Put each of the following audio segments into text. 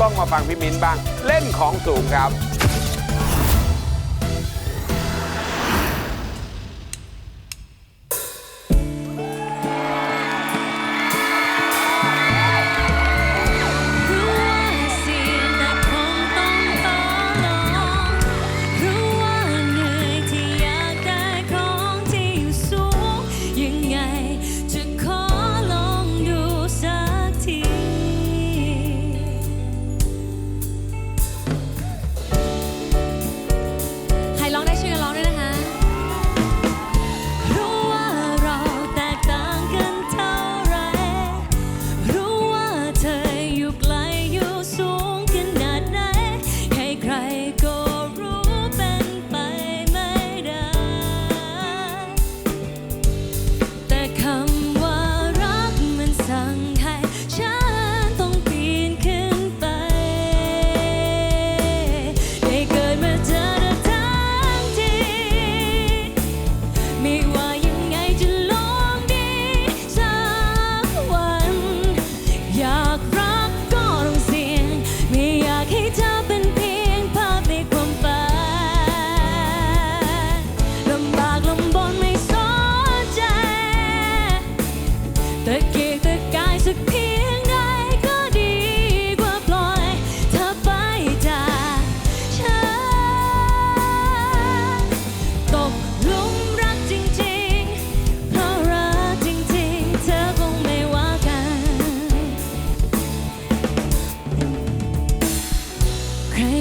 ต้องมาฟังพี่มิ้นบ้างเล่นของสูงครับ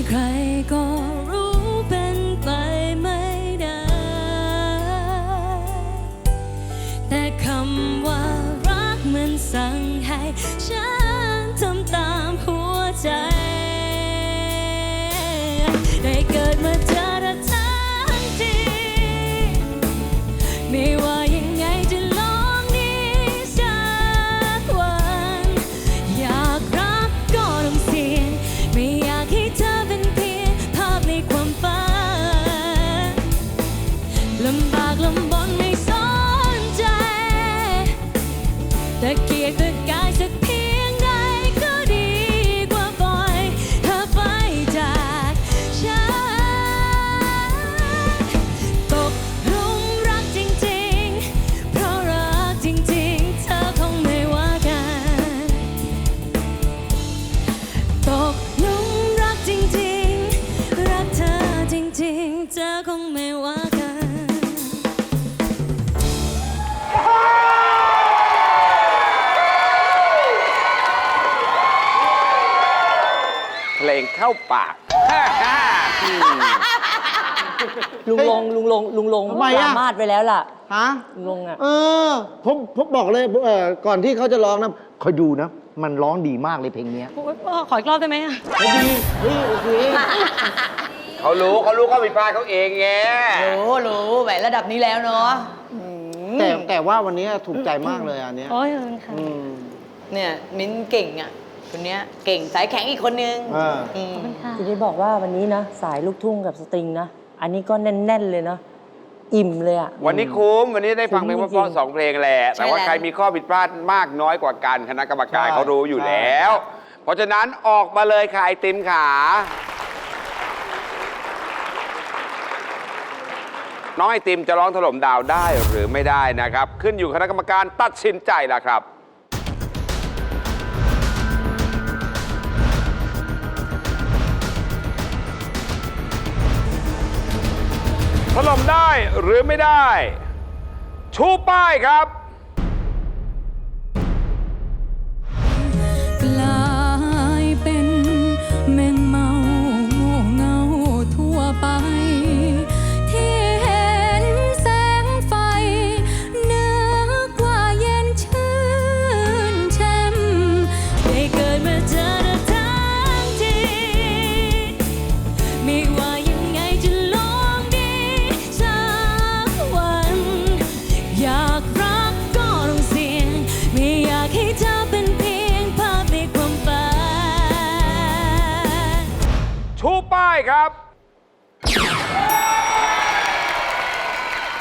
ใครก็รู้เป็นไปไม่ได้ แต่คำว่ารักมันสั่งให้ฉัน งเข้าปากอืมลุงลงลุงลงลุงลงทำไมอะ สามารถไปแล้วล่ะฮะ ลุงลงอะ เออ ผมผมบอกเลยเออก่อนที่เขาจะร้องนะคอยดูนะ มันร้องดีมากเลยเพลงเนี้ยโอ๊ยพ่อขออีกรอบได้ไหมอะเฮ้ยดีเฮ้ยโอเคเขารู้เขารู้เขาผิดพลาดเขาเองไงรู้รู้แหมระดับนี้แล้วเนาะอืมแต่แต่ว่าวันนี้ถูกใจมากเลยอันเนี้ยโอ้ยขอบคุณค่ะ อืมเนี่ย มิ้นเก่งอะ คนเนี้ยเก่งสายแข็งอีกคนนึงอ่า อืมขอบคุณค่ะจะได้บอกว่าวันนี้นะ สายลูกทุ่งกับสตริงนะ อันนี้ก็แน่น ๆ เลยนะ อิ่มเลยอะ วันนี้คุ้มวันนี้ได้ฟังเพลงคุ้มเพราะจริงๆสองเพลงแหละแต่ว่าใครมีข้อผิดพลาดมากน้อยกว่ากันคณะกรรมการเขารู้อยู่แล้ว เพราะฉะนั้นออกมาเลยค่ะไอติมขาน้องไอติมจะร้องถล่มดาวได้หรือไม่ได้นะครับ ขึ้นอยู่คณะกรรมการตัดสินใจแล้วครับ ถล่มได้หรือไม่ได้ ชูป้ายครับ ครับ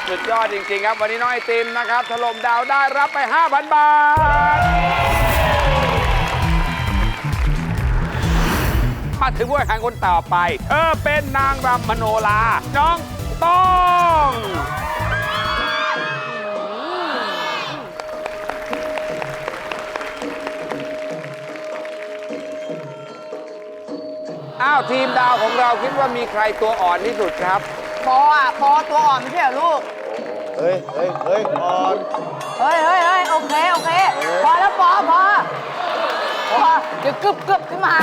สุดยอดจริง ๆ ครับ วันนี้น้องไอติมนะครับ ถล่มดาวได้รับไป 5,000 บาท มาถึงผู้แข่งขันคนต่อไปเธอเป็นนางรำมโนราน้องต้อง อ้าวทีมดาวของเราคิดว่ามีใครตัวอ่อนที่สุดครับ ปออะปอตัวอ่อนไม่ใช่เหรอลูก เฮ้ยเฮ้ยเฮ้ยอ่อนเฮ้ยเฮ้ยเฮ้ยโอเค โอเค พอแล้วปอพอพอเดี๋ยวกึบกึบขึ้นมา